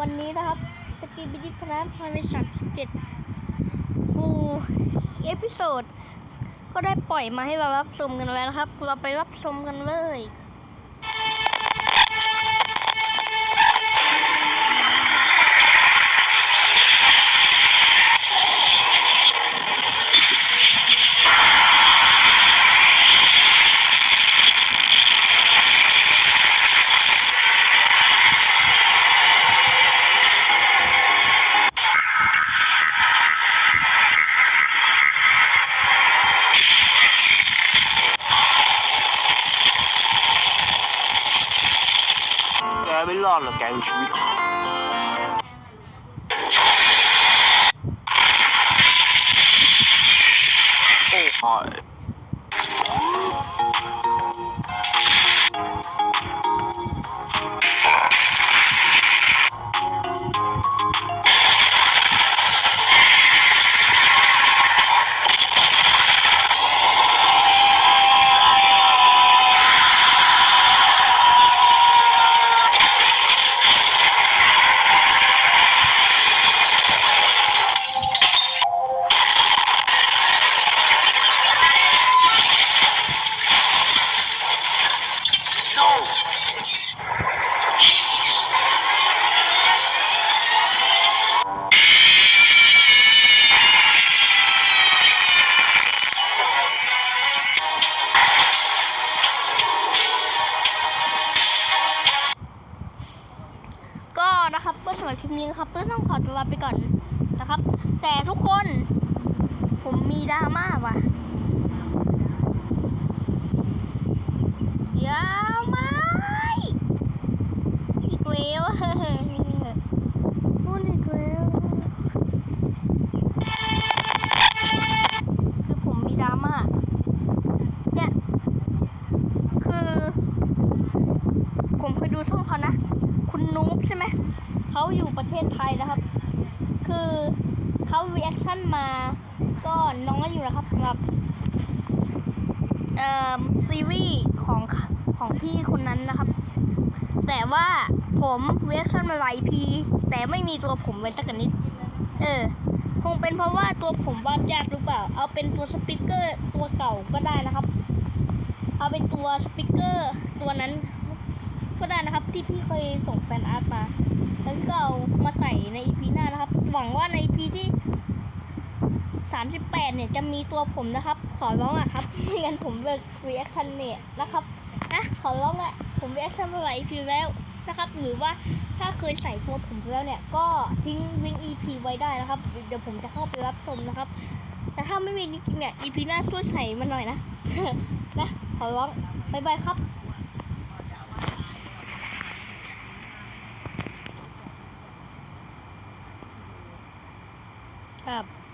วันนี้นะครับสกีบิจิฟนะภาสในฉากที่เจ็ดฟูเอพิโซดก็ได้ปล่อยมาให้เรารับชมกันแล้วนะครับ เราไปรับชมกันเลย ไม่รอดหรอกแกชีวิตโอ้ย สำหรับคลิปนี้นะครับเพื่อต้องขอตัวลาไปก่อนนะครับ แต่ทุกคนผมมีดราม่าว่ะยาวไหมอีกแล้วพูดอีกแล้วคือผมมีดราม่าเนี่ยคือ ผมเคยดูช่องเขานะ คุณนุ๊กใช่ไหม เขาอยู่ประเทศไทยนะครับ คือเขารีแอคชั่นมา ก็น้องก็อยู่นะครับสำหรับเอ่อซีรีส์ของของพี่คนนั้นนะครับ แต่ว่าผมรีแอคชั่นมาหลายพีแต่ไม่มีตัวผมไว้สักนิด เออ คงเป็นเพราะว่าตัวผมวาดยากหรือเปล่า เอาเป็นตัวสปิเกอร์ตัวเก่าก็ได้นะครับ เอาเป็นตัวสปิเกอร์ตัวนั้น ที่พี่เคยส่งแฟนอาร์ตมาแล้วก็เอามาใส่ใน EP หน้านะครับ หวังว่าใน EP ที่38เนี่ยจะมีตัวผมนะครับ ขอร้องอะครับไม่งั้นผมเลิก reaction เนี่ยนะครับนะขอร้องอะผม reaction มาหลาย EP แล้วนะครับ หรือว่าถ้าเคยใส่ตัวผมแล้วเนี่ย ก็ทิ้งวิง EP ไว้ได้นะครับ เดี๋ยวผมจะเข้าไปรับชมนะครับ แต่ถ้าไม่มีจริงเนี่ย EP หน้าช่วยใส่มาหน่อยนะ นะ ขอร้องบายบายครับ ครับ